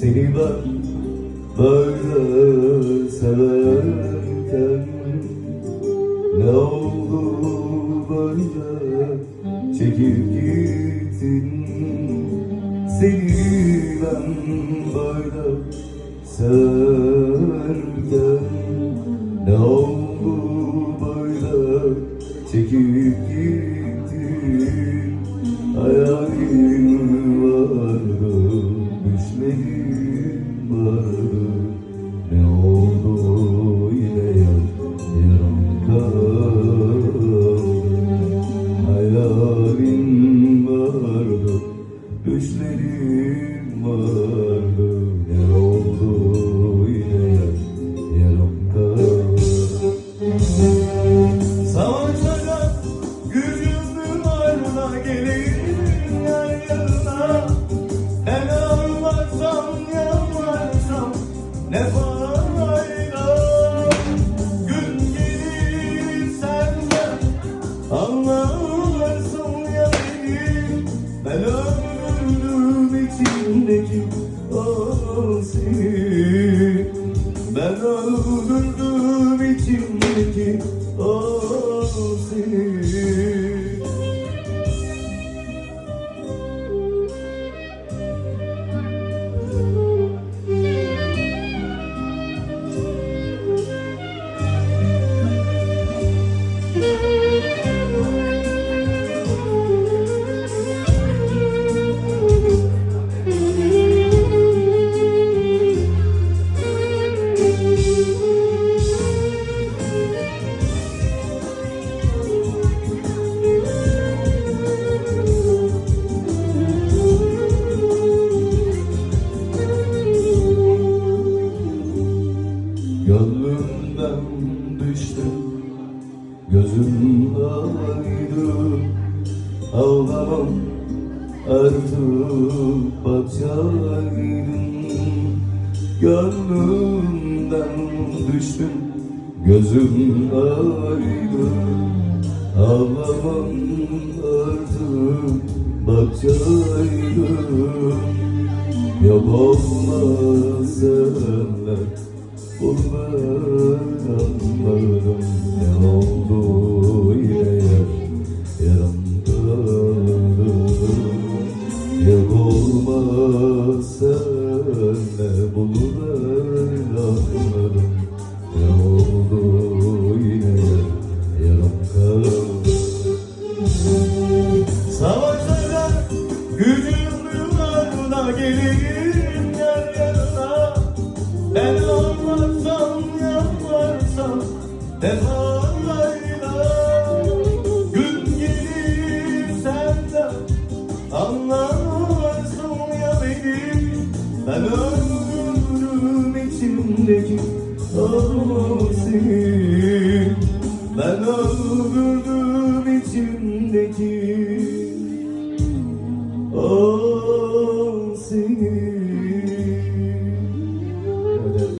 Seni ben böyle severken Ne oldu böyle? Çekip gittin Seni ben böyle severken. Ne oldu böyle? Çekip gittin Hayalim vardı, düşlerim o Gönlümden düştüm Gözüm aydın Ağlamam artık bakaydın Gönlümden düştüm Gözüm aydın Ağlamam artık bakaydın Yok olmaz senler Anladım Ne oldu yine yar Yaram kaldı Yok olmaz senle Bunu ben anladım Ne oldu yine yar Yaram kaldı Savaşacak gücüm ardına geleyim yan yanına Ben olmazsam ben öldürürüm içimdeki ağlamı seni Ben öldürdüm içimdeki ağlamı